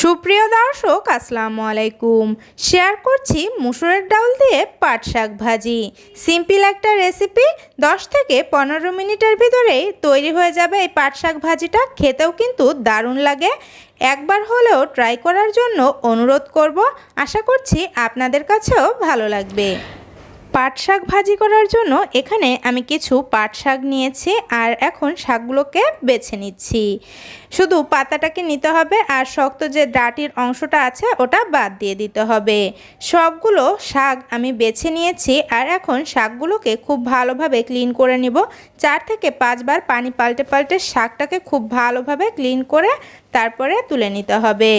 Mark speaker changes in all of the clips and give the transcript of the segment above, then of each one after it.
Speaker 1: সুপ্রিয় দর্শক, আসসালামু আলাইকুম। শেয়ার করছি মুসুরের ডাল দিয়ে পাট শাক ভাজি। সিম্পল একটা রেসিপি, দশ থেকে পনেরো মিনিটের ভিতরেই তৈরি হয়ে যাবে এই পাট শাক ভাজিটা। খেতেও কিন্তু দারুণ লাগে। একবার হলেও ট্রাই করার জন্য অনুরোধ করব। আশা করছি আপনাদের কাছেও ভালো লাগবে। পাট শাক ভাজি করার জন্য এখানে আমি কিছু পাট শাক নিয়েছি আর এখন শাকগুলোকে বেছে নিচ্ছি। শুধু পাতাটাকে নিতে হবে আর শক্ত যে ডাটির অংশটা আছে ওটা বাদ দিয়ে দিতে হবে। সবগুলো শাক আমি বেছে নিয়েছি আর এখন শাকগুলোকে খুব ভালোভাবে ক্লিন করে নিব। চার থেকে পাঁচবার পানি পাল্টে পাল্টে শাকটাকে খুব ভালোভাবে ক্লিন করে তারপরে তুলে নিতে হবে।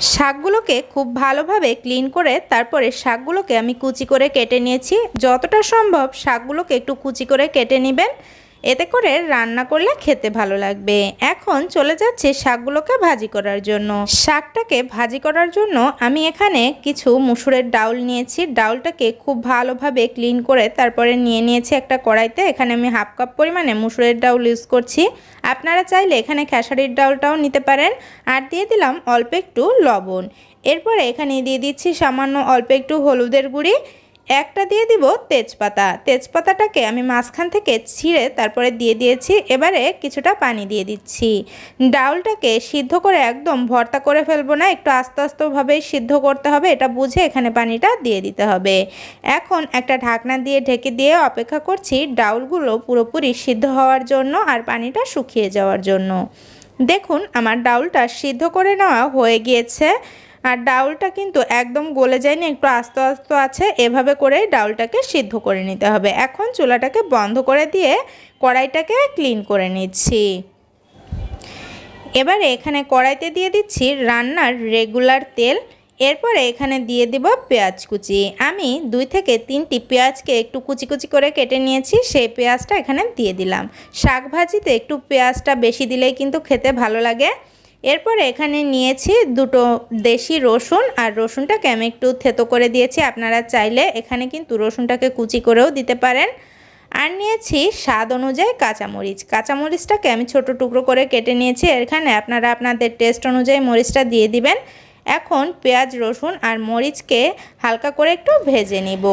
Speaker 1: শাকগুলোকে খুব ভালোভাবে ক্লিন করে তারপরে শাকগুলোকে আমি কুচি করে কেটে নিয়েছি। যতটা সম্ভব শাকগুলোকে একটু কুচি করে কেটে নেবেন। এতে করে রান্না করলে খেতে ভালো লাগবে। এখন চলে যাচ্ছে শাকগুলোকে ভাজি করার জন্য। শাকটাকে ভাজি করার জন্য আমি এখানে কিছু মুসুরের ডাউল নিয়েছি। ডাউলটাকে খুব ভালোভাবে ক্লিন করে তারপরে নিয়ে নিয়েছি একটা কড়াইতে। এখানে আমি হাফ কাপ পরিমাণে মুসুরের ডাউল ইউজ করছি। আপনারা চাইলে এখানে খেসারির ডাউলটাও নিতে পারেন। আর দিয়ে দিলাম অল্প একটু লবণ। এরপরে এখানে দিয়ে দিচ্ছি সামান্য অল্প একটু হলুদের গুঁড়ি। একটা দিয়ে দিব তেজপাতা। তেজপাতাটাকে আমি মাঝখান থেকে ছিঁড়ে তারপরে দিয়ে দিয়েছি। এবারে কিছুটা পানি দিয়ে দিচ্ছি। ডাউলটাকে সিদ্ধ করে একদম ভর্তা করে ফেলব না, একটু আস্তে আস্তেভাবেই সিদ্ধ করতে হবে। এটা বুঝে এখানে পানিটা দিয়ে দিতে হবে। এখন একটা ঢাকনা দিয়ে ঢেকে দিয়ে অপেক্ষা করছি ডাউলগুলো পুরোপুরি সিদ্ধ হওয়ার জন্য আর পানিটা শুকিয়ে যাওয়ার জন্য। দেখুন, আমার ডাউলটা সিদ্ধ করে নেওয়া হয়ে গিয়েছে। আর ডাউলটা কিন্তু একদম গলে যায়নি, একটু আস্তে আস্তে আছে, এভাবে করে ডাউলটাকে সিদ্ধ করে নিতে হবে। এখন চুলাটাকে বন্ধ করে দিয়ে কড়াইটাকে ক্লিন করে নিচ্ছি। এবারে এখানে কড়াইতে দিয়ে দিচ্ছি রান্নার রেগুলার তেল। এরপরে এখানে দিয়ে দেব পেঁয়াজ কুচি। আমি দুই থেকে তিনটি পেঁয়াজকে একটু কুচি কুচি করে কেটে নিয়েছি, সেই পেঁয়াজটা এখানে দিয়ে দিলাম। শাক ভাজিতে একটু পেঁয়াজটা বেশি দিলেই কিন্তু খেতে ভালো লাগে। এরপর এখানে নিয়েছি দুটো দেশি রসুন, আর রসুনটাকে আমি একটু থেতো করে দিয়েছি। আপনারা চাইলে এখানে কিন্তু রসুনটাকে কুচি করেও দিতে পারেন। আর নিয়েছি স্বাদ অনুযায়ী কাঁচামরিচ। কাঁচামরিচটাকে আমি ছোট টুকরো করে কেটে নিয়েছি। এখানে আপনারা আপনাদের টেস্ট অনুযায়ী মরিচটা দিয়ে দিবেন। এখন পেঁয়াজ, রসুন আর মরিচকে হালকা করে একটু ভেজে নিব।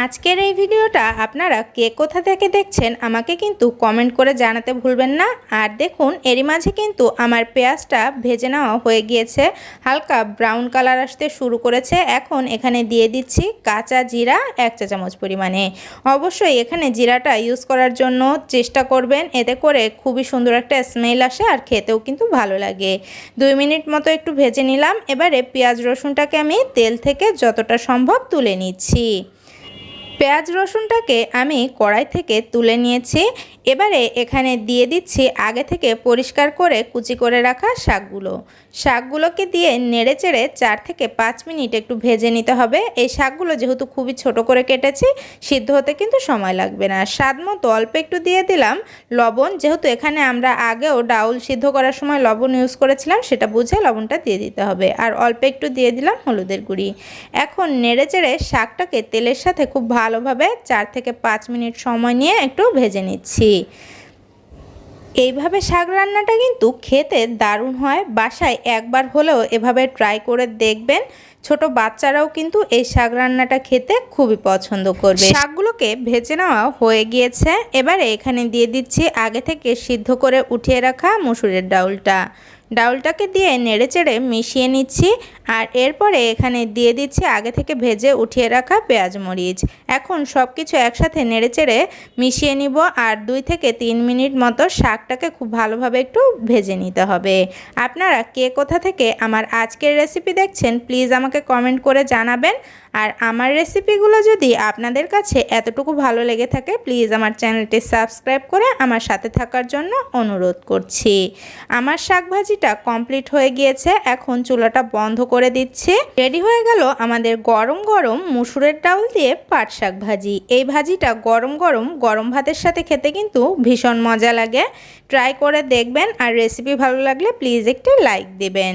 Speaker 1: আজকের এই ভিডিওটা আপনারা কে কোথা থেকে দেখছেন আমাকে কিন্তু কমেন্ট করে জানাতে ভুলবেন না। আর দেখুন, এরই মাঝে কিন্তু আমার পেঁয়াজটা ভেজে নেওয়া হয়ে গিয়েছে। হালকা ব্রাউন কালার আসতে শুরু করেছে। এখন এখানে দিয়ে দিচ্ছি কাঁচা জিরা এক চা চামচ পরিমাণে। অবশ্যই এখানে জিরাটা ইউজ করার জন্য চেষ্টা করবেন। এতে করে খুবই সুন্দর একটা স্মেল আসে আর খেতেও কিন্তু ভালো লাগে। দুই মিনিট মতো একটু ভেজে নিলাম। এবারে পেঁয়াজ রসুনটাকে আমি তেল থেকে যতটা সম্ভব তুলে নিচ্ছি। পেঁয়াজ রসুনটাকে আমি কড়াই থেকে তুলে নিয়েছি। এবারে এখানে দিয়ে দিচ্ছি আগে থেকে পরিষ্কার করে কুচি করে রাখা শাকগুলো। শাকগুলোকে দিয়ে নেড়ে চেড়ে চার থেকে পাঁচ মিনিট একটু ভেজে নিতে হবে। এই শাকগুলো যেহেতু খুবই ছোট করে কেটেছি, সিদ্ধ হতে কিন্তু সময় লাগবে না। স্বাদ মতো অল্প একটু দিয়ে দিলাম। লবণ, যেহেতু এখানে আমরা আগেও ডাউল সিদ্ধ করার সময় লবণ ইউজ করেছিলাম, সেটা বুঝে লবণটা দিয়ে দিতে হবে। আর অল্প একটু দিয়ে দিলাম হলুদের গুঁড়ি। এখন নেড়ে চেড়ে শাকটাকে তেলের সাথে খুব ভালোভাবে চার থেকে পাঁচ মিনিট সময় নিয়ে একটু ভেজে নিচ্ছি। এইভাবে শাক রান্নাটা কিন্তু খেতে দারুণ হয়। বাসায় একবার হলেও এভাবে ট্রাই করে দেখবেন। ছোট বাচ্চারাও কিন্তু এই শাক রান্নাটা খেতে খুবই পছন্দ করবে। শাকগুলোকে ভেজে নেওয়া হয়ে গিয়েছে। এবারে এখানে দিয়ে দিচ্ছি আগে থেকে সিদ্ধ করে উঠিয়ে রাখা মুসুরের ডাউলটা ডাউলটাকে দিয়ে নেড়েচেড়ে মিশিয়ে নিচ্ছি আর এরপরে এখানে দিয়ে দিচ্ছি আগে থেকে ভেজে উঠিয়ে রাখা পেঁয়াজ মরিচ। এখন সব কিছু একসাথে নেড়ে চেড়ে মিশিয়ে নিব আর দুই থেকে তিন মিনিট মতো শাকটাকে খুব ভালোভাবে একটু ভেজে নিতে হবে। আপনারা কে কোথা থেকে আমার আজকের রেসিপি দেখছেন, প্লিজ আমাকে কমেন্ট করে জানাবেন। আর আমার রেসিপিগুলো যদি আপনাদের কাছে এতটুকু ভালো লেগে থাকে প্লিজ আমার চ্যানেলটি সাবস্ক্রাইব করে আমার সাথে থাকার জন্য অনুরোধ করছি। আমার শাকভাজিটা কমপ্লিট হয়ে গিয়েছে, এখন চুলাটা বন্ধ করে দিচ্ছি। রেডি হয়ে গেল আমাদের গরম গরম মুসুরের ডাউল দিয়ে পাট শাক ভাজি এই ভাজিটা গরম গরম গরম ভাতের সাথে খেতে কিন্তু ভীষণ মজা লাগে। ট্রাই করে দেখবেন আর রেসিপি ভালো লাগলে প্লিজ একটি লাইক দেবেন।